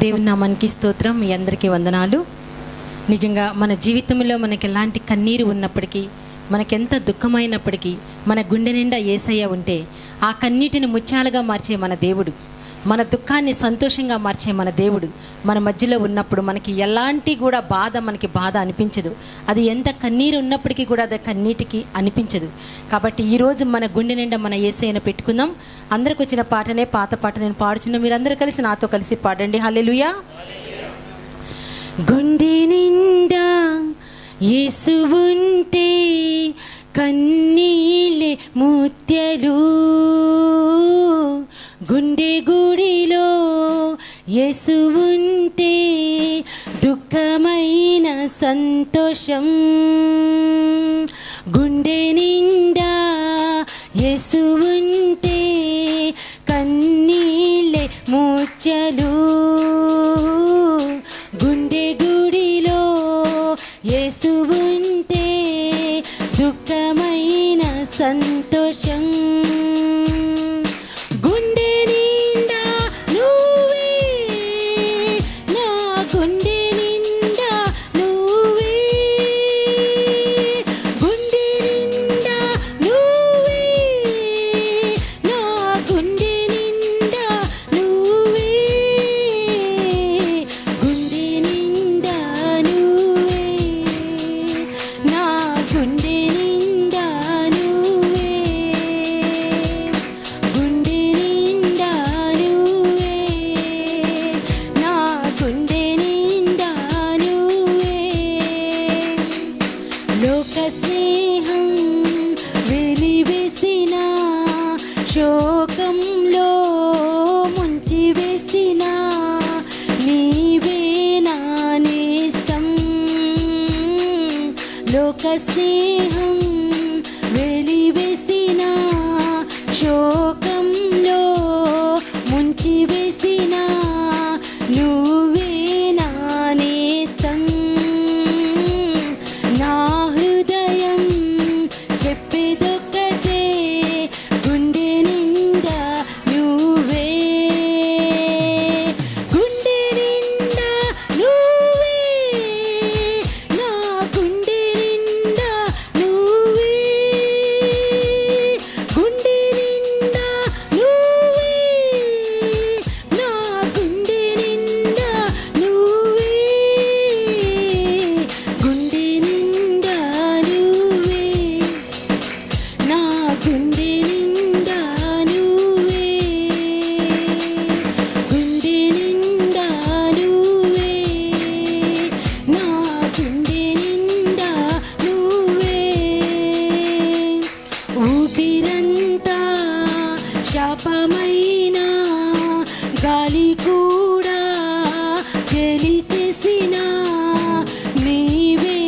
దేవుని నామానికి స్తోత్రం. మీ అందరికీ వందనాలు. నిజంగా మన జీవితంలో మనకి ఎలాంటి కన్నీరు ఉన్నప్పటికీ మనకెంత దుఃఖమైనప్పటికీ మన గుండె నిండా ఏసయ్య ఉంటే ఆ కన్నీటిని ముత్యాలుగా మార్చే మన దేవుడు. మన దుఃఖాన్ని సంతోషంగా మార్చే మన దేవుడు మన మధ్యలో ఉన్నప్పుడు మనకి ఎలాంటి కూడా బాధ మనకి బాధ అనిపించదు. అది ఎంత కన్నీరు ఉన్నప్పటికీ కూడా అది కన్నీటికి అనిపించదు. కాబట్టి ఈరోజు మన గుండె నిండా మన ఏసైన పెట్టుకుందాం. అందరికి వచ్చిన పాటనే పాత పాట నేను పాడుచున్నా మీరందరూ కలిసి నాతో కలిసి పాడండి. హల్లెలుయా. గుండె నిండా యేసు ఉంటే కన్నీలే ముత్యలు. గుండె గు యేసు ఉంటే దుఃఖమైన సంతోషం. గుండెని chuk శాపమైన గాలి కూడా గెలిచేసిన నీవే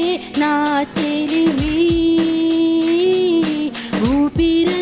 నా చెలివి ఊపిరంతా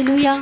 నువ్వే హల్లెలూయా